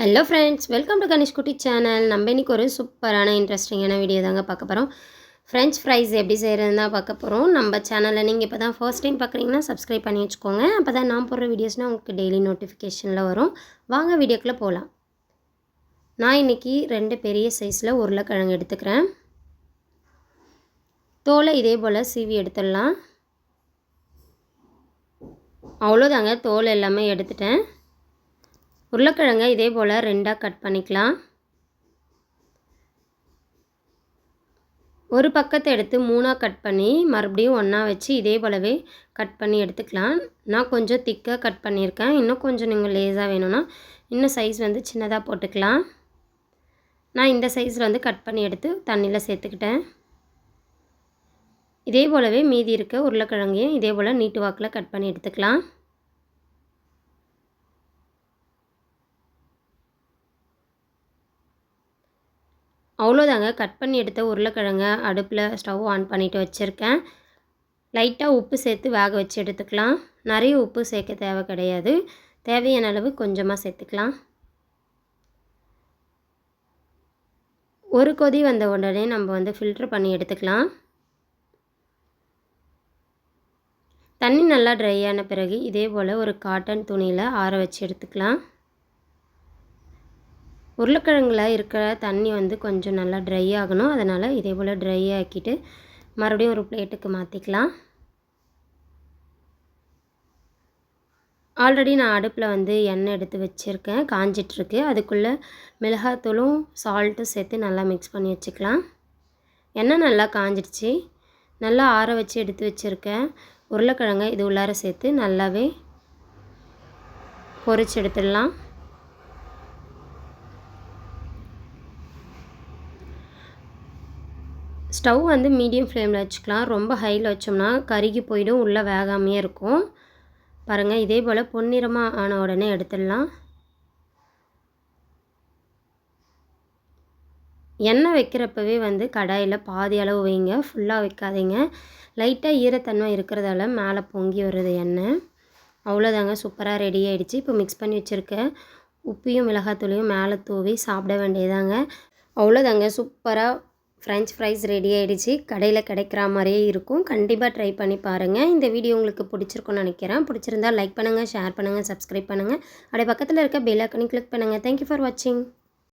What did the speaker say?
Hello friends welcome to Ganesh Kutty channel நம்ம இன்றைக்கி ஒரு சூப்பரான இன்ட்ரெஸ்டிங்கான வீடியோ தாங்க பார்க்க போகிறோம் ஃப்ரெஞ்ச் ஃப்ரைஸ் எப்படி செய்கிறதுன்னு தான் பார்க்க போகிறோம் நம்ம சேனலில் நீங்கள் இப்போ தான் ஃபர்ஸ்ட் டைம் பார்க்குறீங்கன்னா சப்ஸ்கிரைப் பண்ணி வச்சுக்கோங்க. அப்போ தான் நான் போடுற வீடியோஸ்னால் உங்களுக்கு டெய்லி நோட்டிஃபிகேஷனில் வரும். வாங்க வீடியோக்குள்ளே போகலாம் நான் இன்றைக்கி ரெண்டு பெரிய சைஸில் உருளைக்கிழங்கு எடுத்துக்கிறேன். தோலை இதே போல் சீவி எடுத்துடலாம். அவ்வளோதாங்க தோல் எல்லாமே எடுத்துட்டேன். உருளைக்கிழங்கை இதே போல் ரெண்டாக கட் பண்ணிக்கலாம். ஒரு பக்கத்தை எடுத்து மூணாக கட் பண்ணி மறுபடியும் ஒன்றா வச்சு இதே போலவே கட் பண்ணி எடுத்துக்கலாம். நான் கொஞ்சம் திக்காக கட் பண்ணியிருக்கேன். இன்னும் கொஞ்சம் நீங்கள் லேஸாக வேணும்னா இன்னும் சைஸ் வந்து சின்னதாக போட்டுக்கலாம். நான் இந்த சைஸில் வந்து கட் பண்ணி எடுத்து தண்ணியில் சேர்த்துக்கிட்டேன். இதே போலவே மீதி இருக்க உருளைக்கிழங்கையும் இதே போல் நீட்டு வாக்கில் கட் பண்ணி எடுத்துக்கலாம். அவ்வளோதாங்க. கட் பண்ணி எடுத்த உருளைக்கிழங்க அடுப்பில் ஸ்டவ் ஆன் பண்ணிவிட்டு வச்சுருக்கேன். லைட்டாக உப்பு சேர்த்து வேக வச்சு எடுத்துக்கலாம். நிறைய உப்பு சேர்க்க தேவை கிடையாது. தேவையான அளவு கொஞ்சமாக சேர்த்துக்கலாம். ஒரு கொதி வந்த உடனே நம்ம வந்து ஃபில்ட்ரு பண்ணி எடுத்துக்கலாம். தண்ணி நல்லா ட்ரை ஆன பிறகு இதே போல் ஒரு காட்டன் துணியில் ஆற வச்சு எடுத்துக்கலாம். உருளைக்கிழங்குல இருக்கிற தண்ணி வந்து கொஞ்சம் நல்லா ட்ரை ஆகணும். அதனால் இதே போல் ட்ரை ஆக்கிட்டு மறுபடியும் ஒரு பிளேட்டுக்கு மாற்றிக்கலாம் ஆல்ரெடி நான் அடுப்பில் வந்து எண்ணெய் எடுத்து வச்சுருக்கேன். காஞ்சிட்ருக்கு அதுக்குள்ளே மிளகாத்தூளும் சால்ட்டும் சேர்த்து நல்லா மிக்ஸ் பண்ணி வச்சுக்கலாம். எண்ணெய் நல்லா காஞ்சிடுச்சு. நல்லா ஆற வச்சு எடுத்து வச்சுருக்கேன். உருளைக்கிழங்கை இது உள்ளார சேர்த்து நல்லாவே பொரிச்சு எடுத்துடலாம். ஸ்டவ் வந்து மீடியம் ஃப்ளேமில் வச்சுக்கலாம். ரொம்ப ஹையில் வச்சோம்னா கருகி போயிடும் உள்ளே வேகாமையே இருக்கும். பாருங்கள் இதே போல் பொன்னிறமாக ஆன உடனே எடுத்துடலாம். எண்ணெய் வைக்கிறப்பவே வந்து கடாயில் பாதி அளவு வைங்க. ஃபுல்லாக வைக்காதீங்க. லைட்டாக ஈரத்தன்மை இருக்கிறதால மேலே பொங்கி வருது எண்ணெய். அவ்வளோதாங்க சூப்பராக ரெடி ஆகிடுச்சு இப்போ மிக்ஸ் பண்ணி வச்சுருக்க உப்பையும் மிளகாத்தூளையும் மேலே தூவி சாப்பிட வேண்டியதாங்க. அவ்வளோதாங்க சூப்பராக ஃப்ரெஞ்ச் ஃப்ரைஸ் ரெடி ஆகிடுச்சு கடையில் கிடைக்கிற மாதிரியே இருக்கும். கண்டிப்பாக ட்ரை பண்ணி பாருங்கள் இந்த வீடியோ உங்களுக்கு பிடிச்சிருக்கும்னு நினைக்கிறேன். பிடிச்சிருந்தா லைக் பண்ணுங்கள் ஷேர் பண்ணுங்கள் சப்ஸ்கிரைப் பண்ணுங்கள் அப்படியே பக்கத்தில் இருக்க பெல் ஐக்கனையும் கிளிக் பண்ணுங்கள் தேங்க்யூ ஃபார் வாட்சிங்